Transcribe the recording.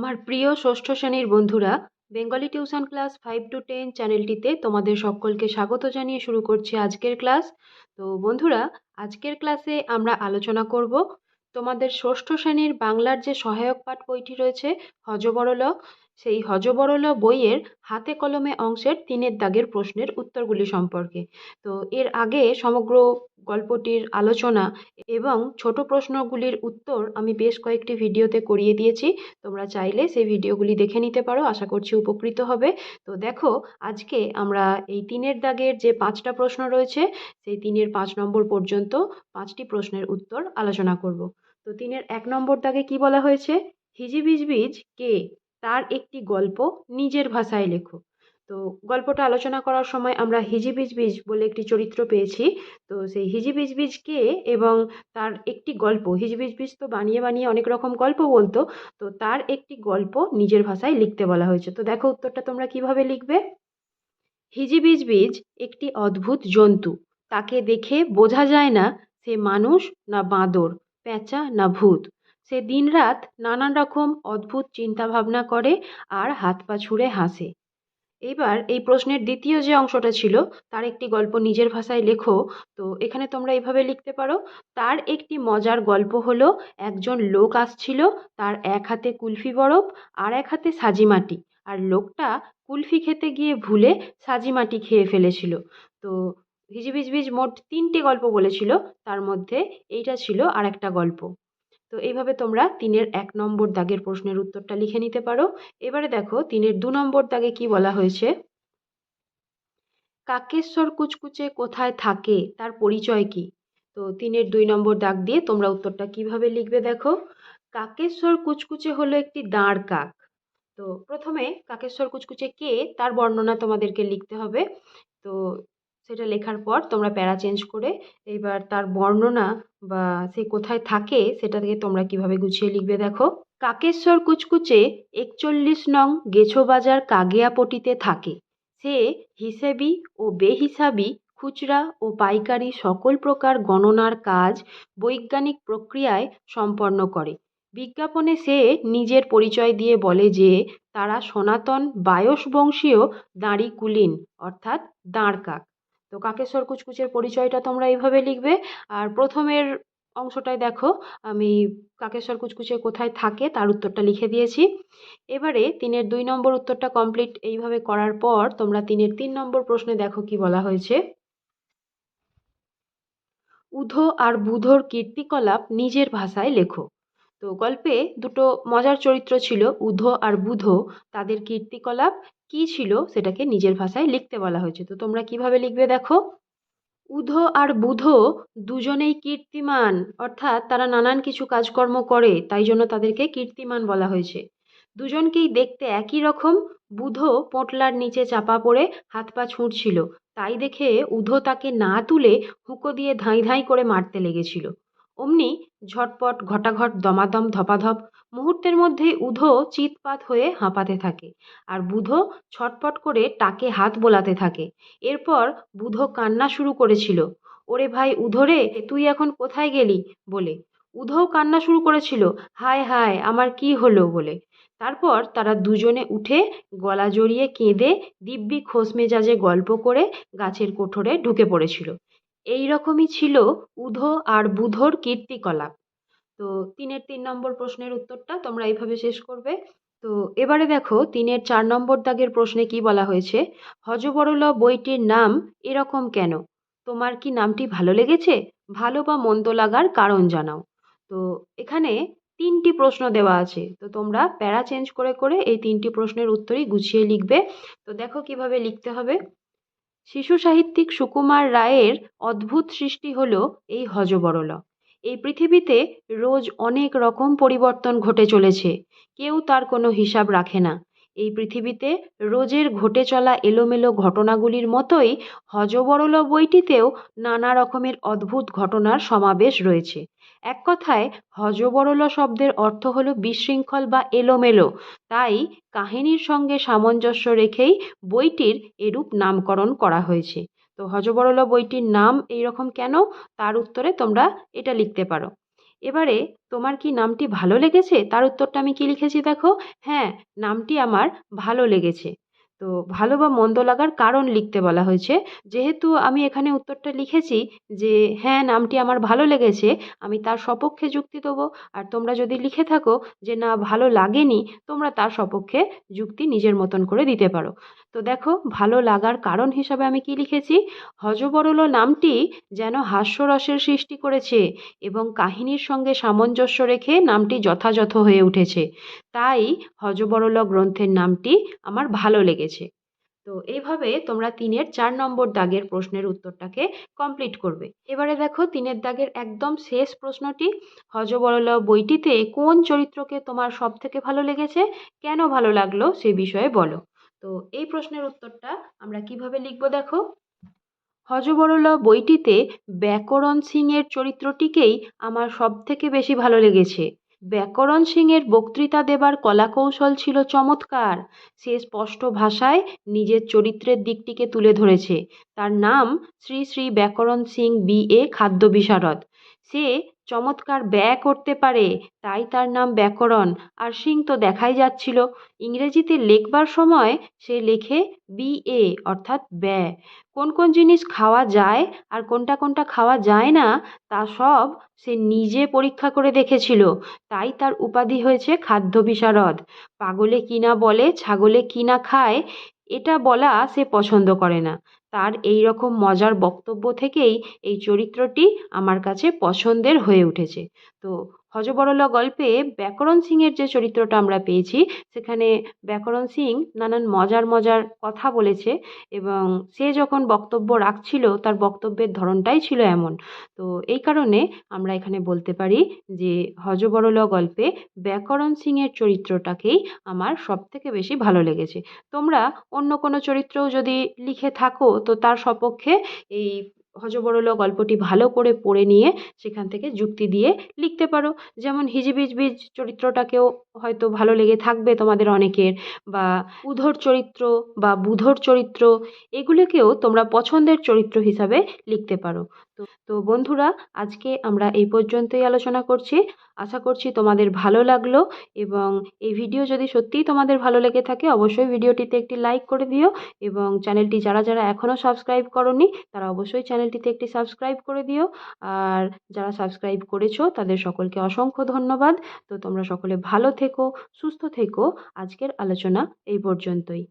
আমার প্রিয় ষষ্ঠ শ্রেণির বন্ধুরা Bengali tuition class five to ten চ্যানেলটিতে তোমাদের সকলকে স্বাগত জানিয়ে শুরু করছি আজকের ক্লাস তো বন্ধুরা, আজকের ক্লাসে আমরা আলোচনা করব তোমাদের ষষ্ঠ শ্রেণির বাংলার যে সহায়ক পাঠ বইটি রয়েছে হজবরল সেই হজবরল বইয়ের হাতে কলমে অংশের তিনের দাগের প্রশ্নের উত্তরগুলি সম্পর্কে। তো এর আগে সমগ্র গল্পটির আলোচনা এবং ছোট প্রশ্নগুলির উত্তর আমি বেশ কয়েকটি ভিডিওতে করিয়ে দিয়েছি। তোমরা চাইলে সেই ভিডিওগুলি দেখে নিতে পারো, আশা করছি উপকৃত হবে। তো দেখো, আজকে আমরা এই তিনের দাগের যে পাঁচটা প্রশ্ন রয়েছে, সেই তিনের পাঁচ নম্বর পর্যন্ত পাঁচটি প্রশ্নের উত্তর আলোচনা করব। তো তিনের এক নম্বর দাগে কি বলা হয়েছে? হিজিবিজবিজ কে? তার একটি গল্প নিজের ভাষায় লেখো। তো গল্পটা আলোচনা করার সময় আমরা হিজিবিজবিজ বলে একটি চরিত্র পেয়েছি। তো সেই হিজিবিজবিজ কে এবং তার একটি গল্প, হিজিবিজবিজ তো বানিয়ে বানিয়ে অনেক রকম গল্প বলতো, তো তার একটি গল্প নিজের ভাষায় লিখতে বলা হয়েছে। তো দেখো উত্তরটা তোমরা কীভাবে লিখবে? হিজিবিজবিজ একটি অদ্ভুত জন্তু। তাকে দেখে বোঝা যায় না সে মানুষ না বাঁদর প্যাঁচা না ভূত। সে দিনরাত নানান রকম অদ্ভুত চিন্তাভাবনা করে আর হাত পা ছুঁড়ে হাসে। এবার এই প্রশ্নের দ্বিতীয় যে অংশটা ছিল, তার একটি গল্প নিজের ভাষায় লেখো। তো এখানে তোমরা এইভাবে লিখতে পারো, তার একটি মজার গল্প হলো, একজন লোক আসছিল, তার এক হাতে কুলফি বরফ আর এক হাতে সাজিমাটি আর লোকটা কুলফি খেতে গিয়ে ভুলে সাজিমাটি খেয়ে ফেলেছিল। তো হিজিবিজবিজ মোট তিনটে গল্প বলেছিল, তার মধ্যে এইটা ছিল আর একটা গল্প। তো এইভাবে তোমরা তিনের এক নম্বর দাগের প্রশ্নের উত্তরটা লিখে নিতে পারো। এবারে দেখো, তিনের দু নম্বর দাগে কি বলা হয়েছে? কাকেশ্বর কুচকুচে কোথায় থাকে? তার পরিচয় কি? তো তিনের দুই নম্বর দাগ দিয়ে তোমরা উত্তরটা কীভাবে লিখবে দেখো? কাকেশ্বর কুচকুচে হলো একটি দাঁড় কাক। তো প্রথমে কাকেশ্বর কুচকুচে কে? তার বর্ণনা তোমাদেরকে লিখতে হবে। তো সেটা লেখার পর তোমরা প্যারা চেঞ্জ করে এইবার তার বর্ণনা বা সে কোথায় থাকে সেটা থেকে তোমরা কীভাবে গুছিয়ে লিখবে দেখো। কাকেশ্বর কুচকুচে একচল্লিশ নং গেছো বাজার কাগিয়াপটিতে থাকে। সে হিসেবি ও বেহিসাবি, খুচরা ও পাইকারি সকল প্রকার গণনার কাজ বৈজ্ঞানিক প্রক্রিয়ায় সম্পন্ন করে। বিজ্ঞাপনে সে নিজের পরিচয় দিয়ে বলে যে তারা সনাতন বায়স বংশীয় দাঁড়ি কুলিন অর্থাৎ দাঁড় কাক। তো কাকেশ্বর কুচকুচের পরিচয়টা তোমরা এইভাবে লিখবে। আর প্রথমের অংশটায় দেখো, আমি কাকেশ্বর কুচকুচে কোথায় থাকে তার উত্তরটা লিখে দিয়েছি। এবারে তিনের দুই নম্বর উত্তরটা কমপ্লিট এইভাবে করার পর তোমরা তিনের তিন নম্বর প্রশ্নে দেখো কি বলা হয়েছে। উধো আর বুধোর কীর্তিকলাপ নিজের ভাষায় লেখো। তো গল্পে দুটো মজার চরিত্র ছিল, উধো আর বুধো। তাদের কীর্তিকলাপ কী ছিল সেটাকে নিজের ভাষায় লিখতে বলা হয়েছে। তো তোমরা কীভাবে লিখবে দেখো? উধো আর বুধো দুজনেই কীর্তিমান, অর্থাৎ তারা নানান কিছু কাজকর্ম করে, তাই জন্য তাদেরকে কীর্তিমান বলা হয়েছে। দুজনকেই দেখতে একই রকম, বুধো পোঁটলার নিচে চাপা পড়ে হাত পা ছুঁড়ছিল, তাই দেখে উধো তাকে না তুলে হুঁকো দিয়ে ধাঁই ধাঁই করে মারতে লেগেছিল। অমনি ঝটপট ঘটাঘট, দমাদম, ধপাধপ, মুহূর্তের মধ্যেই উধো চিৎপাত হয়ে হাঁপাতে থাকে আর বুধো ছটপট করে টাকে হাত বোলাতে থাকে। এরপর বুধো কান্না শুরু করেছিল। ওরে ভাই উধো রে, তুই এখন কোথায় গেলি? বলে। উধোও কান্না শুরু করেছিল, হায় হায়, আমার কি হলো? বলে। তারপর তারা দুজনে উঠে গলা জড়িয়ে কেঁদে দিব্যি খোশ মেজাজে গল্প করে গাছের কোঠরে ঢুকে পড়েছিল। এই রকমই ছিল উধো আর বুধোর কীর্তিকলাপ। তো তিনের তিন নম্বর প্রশ্নের উত্তরটা তোমরা এইভাবে শেষ করবে। তো এবারে দেখো, তিনের চার নম্বর দাগের প্রশ্নে কি বলা হয়েছে? হজবরল বইটির নাম এরকম কেন? তোমার কি নামটি ভালো লেগেছে? ভালো বা মন্দ লাগার কারণ জানাও। তো এখানে তিনটি প্রশ্ন দেওয়া আছে। তো তোমরা প্যারা চেঞ্জ করে করে এই তিনটি প্রশ্নের উত্তরই গুছিয়ে লিখবে। তো দেখো কীভাবে লিখতে হবে। শিশু সাহিত্যিক সুকুমার রায়ের অদ্ভুত সৃষ্টি হল এই হজবরল। এই পৃথিবীতে রোজ অনেক রকম পরিবর্তন ঘটে চলেছে। কেউ তার কোনো হিসাব রাখে না। এই পৃথিবীতে রোজের ঘটে চলা এলোমেলো ঘটনাগুলির মতোই হজবরল বইটিতেও নানা রকমের অদ্ভুত ঘটনার সমাবেশ রয়েছে। এক কথায় হজবরল শব্দের অর্থ হলো বিশৃঙ্খল বা এলোমেলো। তাই কাহিনীর সঙ্গে সামঞ্জস্য রেখেই বইটির এরূপ নামকরণ করা হয়েছে। তো হজবরল বইটির নাম এই রকম কেন? তার উত্তরে তোমরা এটা লিখতে পারো। এবারে তোমার কি নামটি ভালো লেগেছে? তার উত্তরটা আমি কি লিখেছি দেখো? হ্যাঁ নামটি আমার ভালো লেগেছে। তো ভালো বা মন্দ লাগার কারণ লিখতে বলা হয়েছে। যেহেতু আমি এখানে উত্তরটা লিখেছি যে হ্যাঁ নামটি আমার ভালো লেগেছে, আমি তার সপক্ষে যুক্তি দেবো। আর তোমরা যদি লিখে থাকো যে, না, ভালো লাগেনি, তোমরা তার সপক্ষে যুক্তি নিজের মতন করে দিতে পারো। তো দেখো, ভালো লাগার কারণ হিসাবে আমি কি লিখেছি? হযবরল নামটি যেন হাস্যরসের সৃষ্টি করেছে এবং কাহিনীর সঙ্গে সামঞ্জস্য রেখে নামটি যথাযথ হয়ে উঠেছে। তাই হযবরল গ্রন্থের নামটি আমার ভালো লেগেছে। তো এইভাবে তোমরা তিনের চার নম্বর দাগের প্রশ্নের উত্তরটাকে কমপ্লিট করবে। এবারে দেখো তিনের দাগের একদম শেষ প্রশ্নটি, হযবরল বইটিতে কোন চরিত্রকে তোমার সব থেকে ভালো লেগেছে, কেন ভালো লাগল সে বিষয়ে বলো। তো এই প্রশ্নের উত্তরটা আমরা কীভাবে লিখব দেখো? হযবরল বইটিতে ব্যাকরণ সিংয়ের চরিত্রটিকেই আমার সব থেকে বেশি ভালো লেগেছে। ব্যাকরণ সিংয়ের বক্তৃতা দেবার কলাকৌশল ছিল চমৎকার। সে স্পষ্ট ভাষায় নিজের চরিত্রের দিকটিকে তুলে ধরেছে। তার নাম শ্রী শ্রী ব্যাকরণ সিং বি এ খাদ্য বিশারদ সে চমৎকার ব্যয় করতে পারে, তাই তার নাম ব্যাকরণ। আর সিং তো দেখাই যাচ্ছিল। ইংরেজিতে লেখবার সময় সে লেখে বি এ অর্থাৎ ব্যয়। কোন কোন জিনিস খাওয়া যায় আর কোনটা কোনটা খাওয়া যায় না, তা সব সে নিজে পরীক্ষা করে দেখেছিল। তাই তার উপাধি হয়েছে খাদ্য বিশারদ। পাগলে কিনা বলে, ছাগলে কিনা খায়, এটা বলা সে পছন্দ করে না। তার এই রকম মজার বক্তব্য থেকেই এই চরিত্রটি আমার কাছে পছন্দের হয়ে উঠেছে। তো হযবরল গল্পে ব্যাকরণ সিংয়ের যে চরিত্রটা আমরা পেয়েছি, সেখানে ব্যাকরণ সিং নানান মজার মজার কথা বলেছে এবং সে যখন বক্তব্য রাখছিল, তার বক্তব্যের ধরনটাই ছিল এমন। তো এই কারণে আমরা এখানে বলতে পারি যে হযবরল গল্পে ব্যাকরণ সিংয়ের চরিত্রটাকেই আমার সব থেকে বেশি ভালো লেগেছে। তোমরা অন্য কোনো চরিত্রও যদি লিখে থাকো, তো তার সপক্ষে এই হযবরল গল্পটি ভালো করে পড়ে নিয়ে সেখান থেকে যুক্তি দিয়ে লিখতে পারো। যেমন হিজিবিজবিজ চরিত্রটাকেও হয়তো ভালো লেগে থাকবে তোমাদের অনেকের বা উধর চরিত্র বা বুধর চরিত্র এগুলোকেও তোমরা পছন্দের চরিত্র হিসাবে লিখতে পারো। তো তো বন্ধুরা, আজকে আমরা এই পর্যন্তই আলোচনা করছি। আশা করছি তোমাদের ভালো লাগল এবং এই ভিডিও যদি সত্যিই তোমাদের ভালো লেগে থাকে, অবশ্যই ভিডিওটিতে একটি লাইক করে দিও এবং চ্যানেলটি যারা যারা এখনও সাবস্ক্রাইব করনি, তারা অবশ্যই চ্যানেলটিতে একটি সাবস্ক্রাইব করে দিও। আর যারা সাবস্ক্রাইব করেছ, তাদের সকলকে অসংখ্য ধন্যবাদ। তো তোমরা সকলে ভালো থেকো, সুস্থ থেকো। আজকের আলোচনা এই পর্যন্তই।